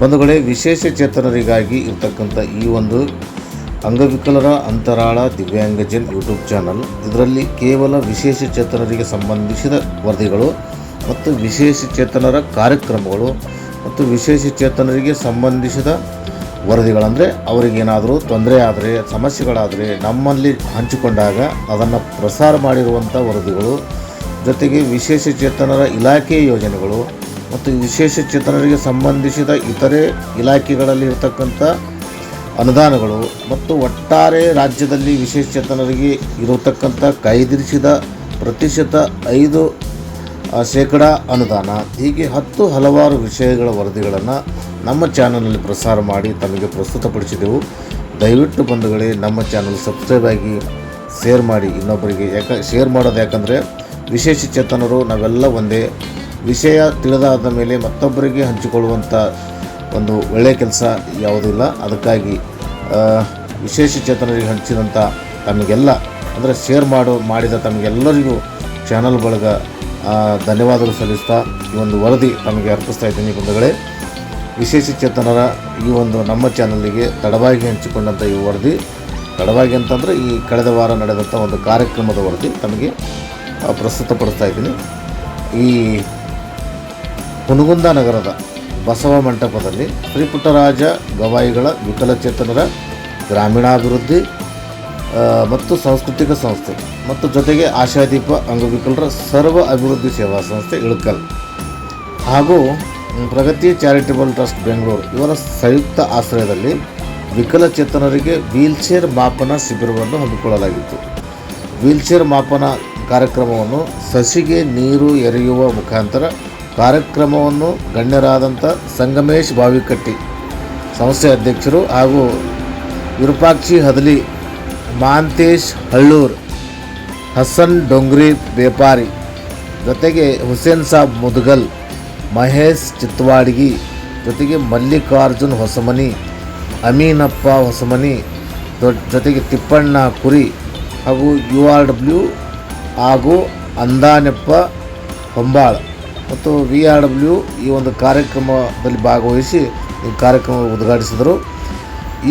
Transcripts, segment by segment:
ಬಂಧುಗಳೇ, ವಿಶೇಷ ಚೇತನರಿಗಾಗಿ ಇರ್ತಕ್ಕಂಥ ಈ ಒಂದು ಅಂಗವಿಕಲರ ಅಂತರಾಳ ದಿವ್ಯಾಂಗಜನ್ ಯೂಟ್ಯೂಬ್ ಚಾನಲ್. ಇದರಲ್ಲಿ ಕೇವಲ ವಿಶೇಷ ಚೇತನರಿಗೆ ಸಂಬಂಧಿಸಿದ ವರದಿಗಳು ಮತ್ತು ವಿಶೇಷ ಚೇತನರ ಕಾರ್ಯಕ್ರಮಗಳು ಮತ್ತು ವಿಶೇಷ ಚೇತನರಿಗೆ ಸಂಬಂಧಿಸಿದ ವರದಿಗಳಂದರೆ ಅವರಿಗೇನಾದರೂ ತೊಂದರೆ ಆದರೆ, ಸಮಸ್ಯೆಗಳಾದರೆ ನಮ್ಮಲ್ಲಿ ಹಂಚಿಕೊಂಡಾಗ ಅದನ್ನು ಪ್ರಸಾರ ಮಾಡಿರುವಂಥ ವರದಿಗಳು. ಜೊತೆಗೆ ವಿಶೇಷ ಚೇತನರ ಇಲಾಖೆ ಯೋಜನೆಗಳು ಮತ್ತು ವಿಶೇಷ ಚೇತನರಿಗೆ ಸಂಬಂಧಿಸಿದ ಇತರೆ ಇಲಾಖೆಗಳಲ್ಲಿ ಇರತಕ್ಕಂಥ ಅನುದಾನಗಳು ಮತ್ತು ಒಟ್ಟಾರೆ ರಾಜ್ಯದಲ್ಲಿ ವಿಶೇಷ ಚೇತನರಿಗೆ ಇರತಕ್ಕಂಥ ಕಾಯ್ದಿರಿಸಿದ ಪ್ರತಿಶತ ಐದು ಶೇಕಡ ಅನುದಾನ. ಹೀಗೆ ಹತ್ತು ಹಲವಾರು ವಿಷಯಗಳ ವರದಿಗಳನ್ನು ನಮ್ಮ ಚಾನಲಲ್ಲಿ ಪ್ರಸಾರ ಮಾಡಿ ತಮಗೆ ಪ್ರಸ್ತುತಪಡಿಸಿದೆವು. ದಯವಿಟ್ಟು ಬಂಧುಗಳೇ, ನಮ್ಮ ಚಾನಲ್ ಸಬ್ಸ್ಕ್ರೈಬ್ ಆಗಿ ಶೇರ್ ಮಾಡಿ ಇನ್ನೊಬ್ಬರಿಗೆ. ಯಾಕೆ, ಶೇರ್ ಮಾಡೋದು ಯಾಕಂದರೆ ವಿಶೇಷ ಚೇತನರು ನಾವೆಲ್ಲ ಒಂದೇ ವಿಷಯ ತಿಳಿದಾದ ಮೇಲೆ ಮತ್ತೊಬ್ಬರಿಗೆ ಹಂಚಿಕೊಳ್ಳುವಂಥ ಒಂದು ಒಳ್ಳೆಯ ಕೆಲಸ ಯಾವುದೂ ಇಲ್ಲ. ಅದಕ್ಕಾಗಿ ವಿಶೇಷ ಚೇತನರಿಗೆ ಹಂಚಿದಂಥ ತಮಗೆಲ್ಲ, ಅಂದರೆ ಶೇರ್ ಮಾಡೋ, ಮಾಡಿದ ತಮಗೆಲ್ಲರಿಗೂ ಚಾನಲ್ ಬಳಗ ಧನ್ಯವಾದಗಳು ಸಲ್ಲಿಸ್ತಾ ಈ ಒಂದು ವರದಿ ತಮಗೆ ಅರ್ಪಿಸ್ತಾ ಇದ್ದೀನಿ ಬಂಧುಗಳೇ. ವಿಶೇಷ ಚೇತನರ ಈ ಒಂದು ನಮ್ಮ ಚಾನಲ್ಲಿಗೆ ತಡವಾಗಿ ಹಂಚಿಕೊಂಡಂಥ ಈ ವರದಿ. ತಡವಾಗಿ ಅಂತಂದರೆ ಈ ಕಳೆದ ವಾರ ನಡೆದಂಥ ಒಂದು ಕಾರ್ಯಕ್ರಮದ ವರದಿ ತಮಗೆ ಪ್ರಸ್ತುತಪಡಿಸ್ತಾ ಇದ್ದೀನಿ. ಈ ಹುನಗುಂದ ನಗರದ ಬಸವ ಮಂಟಪದಲ್ಲಿ ಶ್ರೀ ಪುಟ್ಟರಾಜ ಗವಾಯಿಗಳ ವಿಕಲಚೇತನರ ಗ್ರಾಮೀಣಾಭಿವೃದ್ಧಿ ಮತ್ತು ಸಾಂಸ್ಕೃತಿಕ ಸಂಸ್ಥೆ, ಮತ್ತು ಜೊತೆಗೆ ಆಶಾದೀಪ ಅಂಗವಿಕಲರ ಸರ್ವ ಅಭಿವೃದ್ಧಿ ಸೇವಾ ಸಂಸ್ಥೆ ಇಳಕಲ್. ಹಾಗೂ ಪ್ರಗತಿ ಚಾರಿಟಬಲ್ ಟ್ರಸ್ಟ್ ಬೆಂಗಳೂರು. ಇವರ ಸಂಯುಕ್ತ ಆಶ್ರಯದಲ್ಲಿ ವಿಕಲಚೇತನರಿಗೆ ವೀಲ್ಚೇರ್ ಮಾಪನ ಶಿಬಿರವನ್ನು ಹಮ್ಮಿಕೊಳ್ಳಲಾಗಿತ್ತು. ವೀಲ್ಚೇರ್ ಮಾಪನ ಕಾರ್ಯಕ್ರಮವನ್ನು ಸಸಿಗೆ ನೀರು ಎರೆಯುವ ಮುಖಾಂತರ ಕಾರ್ಯಕ್ರಮವನ್ನು ಗಣ್ಯರಾದಂಥ ಸಂಗಮೇಶ್ ಬಾವಿಕಟ್ಟಿ ಸಂಸ್ಥೆ ಅಧ್ಯಕ್ಷರು ಹಾಗೂ ವಿರೂಪಾಕ್ಷಿ ಹದಲಿ, ಮಾಂತೇಶ್ ಹಳ್ಳೂರ್, ಹಸನ್ ಡೊಂಗ್ರಿ ವ್ಯಾಪಾರಿ, ಜೊತೆಗೆ ಹುಸೇನ್ ಸಾಬ್ ಮುದ್ಗಲ್, ಮಹೇಶ್ ಚಿತ್ವಾಡ್ಗಿ, ಜೊತೆಗೆ ಮಲ್ಲಿಕಾರ್ಜುನ್ ಹೊಸಮನಿ, ಅಮೀನಪ್ಪ ಹೊಸಮನಿ ಜೊತೆಗೆ ತಿಪ್ಪಣ್ಣ ಕುರಿ ಹಾಗೂ ಯು ಆರ್ ಡಬ್ಲ್ಯೂ ಹಾಗೂ ಅಂದಾನೆಪ್ಪ ಹೊಂಬಾಳ್. ಮತ್ತು ವಿ ಆರ್ ಡಬ್ಲ್ಯೂ ಈ ಒಂದು ಕಾರ್ಯಕ್ರಮದಲ್ಲಿ ಭಾಗವಹಿಸಿ ಈ ಕಾರ್ಯಕ್ರಮ ಉದ್ಘಾಟಿಸಿದರು.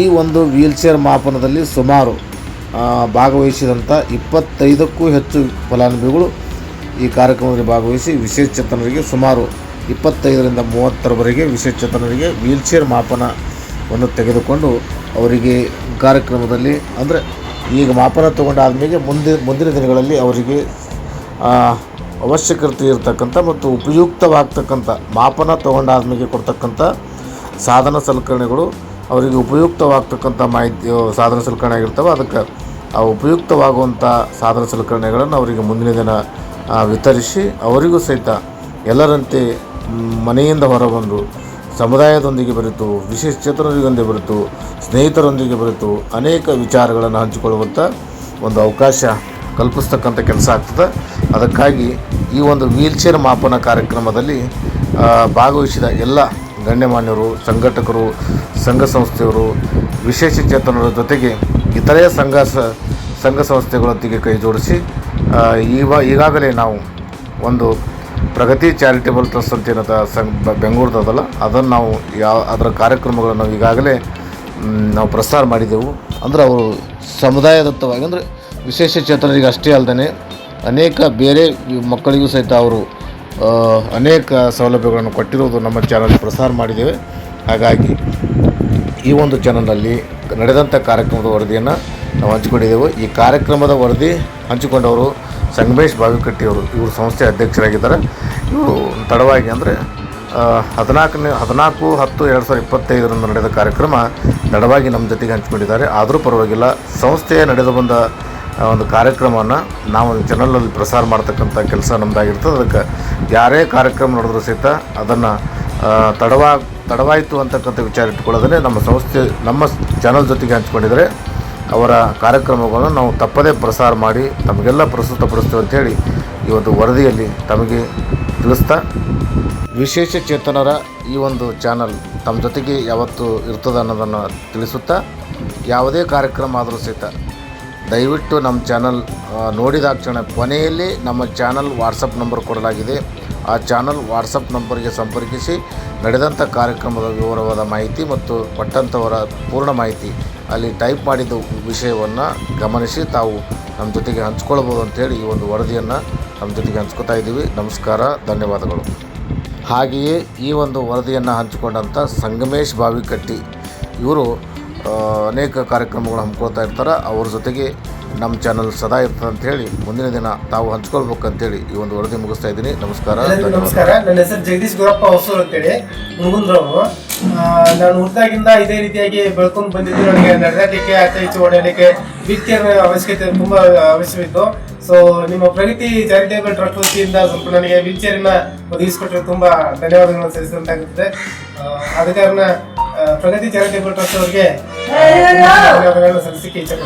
ಈ ಒಂದು ವೀಲ್ಚೇರ್ ಮಾಪನದಲ್ಲಿ ಸುಮಾರು ಭಾಗವಹಿಸಿದಂಥ ಇಪ್ಪತ್ತೈದಕ್ಕೂ ಹೆಚ್ಚು ಫಲಾನುಭವಿಗಳು ಈ ಕಾರ್ಯಕ್ರಮದಲ್ಲಿ ಭಾಗವಹಿಸಿ ವಿಶೇಷಚೇತನರಿಗೆ ಸುಮಾರು ಇಪ್ಪತ್ತೈದರಿಂದ ಮೂವತ್ತರವರೆಗೆ ವಿಶೇಷಚೇತನರಿಗೆ ವೀಲ್ಚೇರ್ ಮಾಪನವನ್ನು ತೆಗೆದುಕೊಂಡು ಅವರಿಗೆ ಕಾರ್ಯಕ್ರಮದಲ್ಲಿ, ಅಂದರೆ ಈಗ ಮಾಪನ ತಗೊಂಡಾದ್ಮೇಲೆ ಮುಂದೆ, ಮುಂದಿನ ದಿನಗಳಲ್ಲಿ ಅವರಿಗೆ ಅವಶ್ಯಕತೆ ಇರತಕ್ಕಂಥ ಮತ್ತು ಉಪಯುಕ್ತವಾಗ್ತಕ್ಕಂಥ, ಮಾಪನ ತೊಗೊಂಡಾದ್ಮೇಲೆ ಕೊಡ್ತಕ್ಕಂಥ ಸಾಧನ ಸಲಕರಣೆಗಳು ಅವರಿಗೆ ಉಪಯುಕ್ತವಾಗ್ತಕ್ಕಂಥ ಮಾಹಿತಿ ಸಾಧನ ಸಲಕರಣೆ ಆಗಿರ್ತವೆ. ಅದಕ್ಕೆ ಆ ಉಪಯುಕ್ತವಾಗುವಂಥ ಸಾಧನ ಸಲಕರಣೆಗಳನ್ನು ಅವರಿಗೆ ಮುಂದಿನ ದಿನ ವಿತರಿಸಿ ಅವರಿಗೂ ಸಹಿತ ಎಲ್ಲರಂತೆ ಮನೆಯಿಂದ ಹೊರಬಂದು ಸಮುದಾಯದೊಂದಿಗೆ ಬೆರೆತು, ವಿಶೇಷ ಬರೆತು ಬೆರೆತು, ಸ್ನೇಹಿತರೊಂದಿಗೆ ಬೆರೆತು ಅನೇಕ ವಿಚಾರಗಳನ್ನು ಹಂಚಿಕೊಳ್ಳುವಂಥ ಒಂದು ಅವಕಾಶ ಕಲ್ಪಿಸ್ತಕ್ಕಂಥ ಕೆಲಸ ಆಗ್ತದೆ. ಅದಕ್ಕಾಗಿ ಈ ಒಂದು ವೀಲ್ಚೇರ್ ಮಾಪನ ಕಾರ್ಯಕ್ರಮದಲ್ಲಿ ಭಾಗವಹಿಸಿದ ಎಲ್ಲ ಗಣ್ಯಮಾನ್ಯರು, ಸಂಘಟಕರು, ಸಂಘ ಸಂಸ್ಥೆಯವರು, ವಿಶೇಷ ಚೇತನರ ಜೊತೆಗೆ ಇತರೆ ಸಂಘ ಸಂಘ ಸಂಸ್ಥೆಗಳೊಂದಿಗೆ ಕೈ ಜೋಡಿಸಿ ಈವ, ಈಗಾಗಲೇ ನಾವು ಒಂದು ಪ್ರಗತಿ ಚಾರಿಟೇಬಲ್ ಟ್ರಸ್ಟ್ ಅಂತ ಏನದ ಸಂಘ ಬೆಂಗಳೂರದಲ್ಲ ಅದನ್ನು ನಾವು ಯಾವ ಅದರ ಕಾರ್ಯಕ್ರಮಗಳನ್ನು ಈಗಾಗಲೇ ನಾವು ಪ್ರಸಾರ ಮಾಡಿದೆವು. ಅಂದರೆ ಅವರು ಸಮುದಾಯದತ್ತವಾಗಿ, ಅಂದರೆ ವಿಶೇಷ ಅಷ್ಟೇ ಅಲ್ಲದೆ ಅನೇಕ ಬೇರೆ ಮಕ್ಕಳಿಗೂ ಸಹಿತ ಅವರು ಅನೇಕ ಸೌಲಭ್ಯಗಳನ್ನು ಕೊಟ್ಟಿರುವುದು ನಮ್ಮ ಚಾನಲ್ ಪ್ರಸಾರ ಮಾಡಿದ್ದೇವೆ. ಹಾಗಾಗಿ ಈ ಒಂದು ಚಾನಲ್ನಲ್ಲಿ ನಡೆದಂಥ ಕಾರ್ಯಕ್ರಮದ ವರದಿಯನ್ನು ನಾವು ಹಂಚಿಕೊಂಡಿದ್ದೆವು. ಈ ಕಾರ್ಯಕ್ರಮದ ವರದಿ ಹಂಚಿಕೊಂಡವರು ಸಂಗಮೇಶ್ ಬಾವಿಕಟ್ಟಿಯವರು ಇವರು ಸಂಸ್ಥೆ ಅಧ್ಯಕ್ಷರಾಗಿದ್ದಾರೆ. ಇವರು ತಡವಾಗಿ ಅಂದರೆ ಹದಿನಾಲ್ಕನೇ, ಹದಿನಾಲ್ಕು ಹತ್ತು ಎರಡು ಸಾವಿರದ ಇಪ್ಪತ್ತೈದರಂದು ನಡೆದ ಕಾರ್ಯಕ್ರಮ ತಡವಾಗಿ ನಮ್ಮ ಜೊತೆಗೆ ಹಂಚಿಕೊಂಡಿದ್ದಾರೆ. ಆದರೂ ಪರವಾಗಿಲ್ಲ, ಸಂಸ್ಥೆಯ ನಡೆದು ಬಂದ ಒಂದು ಕಾರ್ಯಕ್ರಮವನ್ನು ನಾವು ಚಾನಲಲ್ಲಿ ಪ್ರಸಾರ ಮಾಡ್ತಕ್ಕಂಥ ಕೆಲಸ ನಮ್ಮದಾಗಿರ್ತದೆ ಅದಕ್ಕೆ ಯಾರೇ ಕಾರ್ಯಕ್ರಮ ನೋಡಿದ್ರೂ ಸಹಿತ ಅದನ್ನು ತಡವಾ, ತಡವಾಯಿತು ಅಂತಕ್ಕಂಥ ವಿಚಾರ ಇಟ್ಕೊಳ್ಳೋದನ್ನೇ ನಮ್ಮ ಸಂಸ್ಥೆ, ನಮ್ಮ ಚಾನಲ್ ಜೊತೆಗೆ ಹಂಚ್ಕೊಂಡಿದ್ದಾರೆ. ಅವರ ಕಾರ್ಯಕ್ರಮಗಳನ್ನು ನಾವು ತಪ್ಪದೇ ಪ್ರಸಾರ ಮಾಡಿ, ತಮಗೆಲ್ಲ ಪ್ರಸ್ತುತಪಡಿಸ್ತೇವೆ ಅಂಥೇಳಿ ಈ ಒಂದು ವರದಿಯಲ್ಲಿ ತಮಗೆ ತಿಳಿಸ್ತಾ ವಿಶೇಷ ಚೇತನರ ಈ ಒಂದು ಚಾನಲ್ ತಮ್ಮ ಜೊತೆಗೆ ಯಾವತ್ತು ಇರ್ತದೆ ಅನ್ನೋದನ್ನು ತಿಳಿಸುತ್ತಾ, ಯಾವುದೇ ಕಾರ್ಯಕ್ರಮ ಆದರೂ ಸಹಿತ ದಯವಿಟ್ಟು ನಮ್ಮ ಚಾನಲ್ ನೋಡಿದ ಕ್ಷಣ ಕೊನೆಯಲ್ಲಿ ನಮ್ಮ ಚಾನಲ್ ವಾಟ್ಸಪ್ ನಂಬರ್ ಕೊಡಲಾಗಿದೆ. ಆ ಚಾನಲ್ ವಾಟ್ಸಪ್ ನಂಬರ್ಗೆ ಸಂಪರ್ಕಿಸಿ ನಡೆದಂಥ ಕಾರ್ಯಕ್ರಮದ ವಿವರವಾದ ಮಾಹಿತಿ ಮತ್ತು ಕೊಟ್ಟಂಥವರ ಪೂರ್ಣ ಮಾಹಿತಿ ಅಲ್ಲಿ ಟೈಪ್ ಮಾಡಿದ ವಿಷಯವನ್ನು ಗಮನಿಸಿ ತಾವು ನಮ್ಮ ಜೊತೆಗೆ ಹಂಚ್ಕೊಳ್ಬೋದು ಅಂತೇಳಿ ಈ ಒಂದು ವರದಿಯನ್ನು ನಮ್ಮ ಜೊತೆಗೆ ಹಂಚ್ಕೊತಾ ಇದ್ದೀವಿ. ನಮಸ್ಕಾರ, ಧನ್ಯವಾದಗಳು. ಹಾಗೆಯೇ ಈ ಒಂದು ವರದಿಯನ್ನು ಹಂಚಿಕೊಂಡಂಥ ಸಂಗಮೇಶ್ ಬಾವಿಕಟ್ಟಿ ಇವರು ಅನೇಕ ಕಾರ್ಯಕ್ರಮಗಳು ಹಮ್ಮಿಕೊಳ್ತಾ ಇರ್ತಾರೆ. ಅವ್ರ ಜೊತೆಗೆ ನಮ್ಮ ಚಾನಲ್ ಸದಾ ಇರ್ತದೆ ಅಂತೇಳಿ ಮುಂದಿನ ದಿನ ತಾವು ಹಂಚ್ಕೊಳ್ಬೇಕು ಅಂತೇಳಿ ಈ ಒಂದು ವರದಿ ಮುಗಿಸ್ತಾ ಇದ್ದೀನಿ. ನಮಸ್ಕಾರ ನಮಸ್ಕಾರ. ನನ್ನ ಹೆಸರು ಜಗದೀಶ್ ಗುರಪ್ಪ ಹೊಸೂರು ಅಂತೇಳಿ ಮುಗುಂದ್ರವರು ನಾನು ಹುಟ್ಟಾಗಿಂದ ಇದೇ ರೀತಿಯಾಗಿ ಬೆಳ್ಕೊಂಡು ಬಂದಿದ್ದು ನನಗೆ ನಡೆದಾಡಲಿಕ್ಕೆ ಆಚೆ ಈಚೆ ಓಡಾಡಲಿಕ್ಕೆ ವೀಲ್ಚೇರ್ ಅವಶ್ಯಕತೆ ತುಂಬ ಅವಶ್ಯವಿತ್ತು. ಸೊ ನಿಮ್ಮ ಪ್ರಗತಿ ಚಾರಿಟೇಬಲ್ ಟ್ರಸ್ಟ್ ವತಿಯಿಂದ ಸ್ವಲ್ಪ ನನಗೆ ವೀಲ್ಚೇರಿನ ಒದಗಿಸಿಕೊಟ್ಟರೆ ತುಂಬ ಧನ್ಯವಾದಗಳನ್ನು ಸಲ್ಲಿಸಿದಂತಾಗುತ್ತದೆ. ಆದ ಕಾರಣ ಪ್ರಗತಿ ಚಾರಿಟೇಬಲ್ ಟ್ರಸ್ಟ್ ಅವರಿಗೆ ಧನ್ಯವಾದಗಳನ್ನು ಸಲ್ಲಿಸಲಿಕ್ಕೆ ಇಚ್ಛೆ